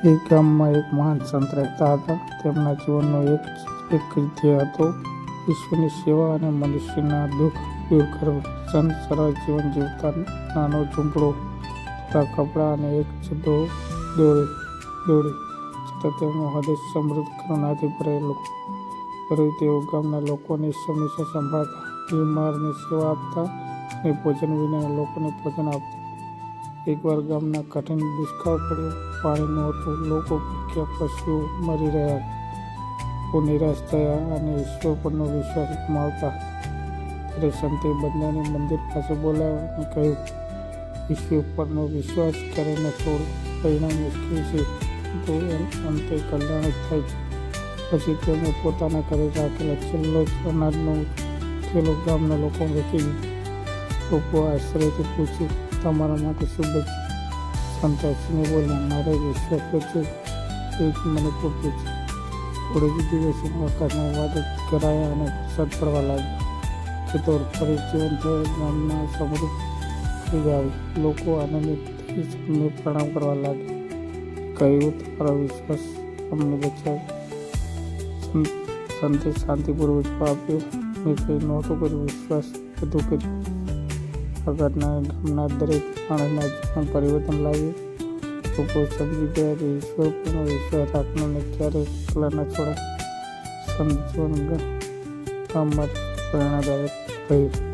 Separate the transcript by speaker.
Speaker 1: એક ગામમાં એક મહાન સંત રહેતા હતા. તેમના જીવનનો એક એક ધ્યેય હતો. ઈશ્વરની સેવા અને મનુષ્યના દુઃખ દૂર કરવું સંત સરળ જીવન જીવતા નાનો ઝૂંપડો તથા કપડાં અને એક જુદો દોરી દોડી છતાં તેમનો હૃદય સમૃદ્ધ કરુણાથી ભરેલો ભર્યું તેઓ ગામના લોકોની સમસ્યા સંભાળતા, બીમારને સેવા આપતા અને ભોજન વિના લોકોને ભોજન આપતા. એકવાર ગામના કઠિન દુષ્કાળ પડ્યો. પાણી નહોતું લોકો ભૂખ્યા પશુઓ મરી રહ્યા. લોકો નિરાશ થયા અને ઈશ્વર પરનો વિશ્વાસ ગુમાવતા. ત્યારે સંતે બંનેને મંદિર પાસે બોલાવ્યા અને કહ્યું, ઈશ્વર પરનો વિશ્વાસ ક્યારે ન છોડો. પરિણામ મુશ્કેલ છે. તો એમ અંતે કલ્યાણ જ થાય છે. પછી તેમણે પોતાના ઘરે રાખેલા છેલ્લો અનાજનો થેલો ગામના લોકો વેચી લોકો આશ્રયથી પૂછ્યું તમારા માટે શુભ જ સંતોષની બોલ્યા મારે વિશ્વાસ છે એ જ મને પૂરતું છે થોડી જ દિવસોમાં આકાશમાં વાદળ કરાયા અને વરસાદ પડવા લાગ્યો. ખેતર ફરી જીવન થયો. ગામના સમૃદ્ધ થઈ ગયા. લોકો આનંદિત થઈ અમને પ્રણામ કરવા લાગ્યા. કહ્યું, તમારો વિશ્વાસ અમને બચાવ્યો સંત- શાંતિપૂર્વક આપ્યો મેં કંઈ નહોતું કર્યું. વિશ્વાસ બધું કર્યું. આ ગામના દરેક માણસના જીવન પરિવર્તન લાવી લોકો સમજી ગયા કે ઈશ્વર પણ વિશ્વાસ રાખનારને ક્યારેય એકલા ન છોડાય સમજવાનું જીવન ગામ પ્રેરણાદાયક થયું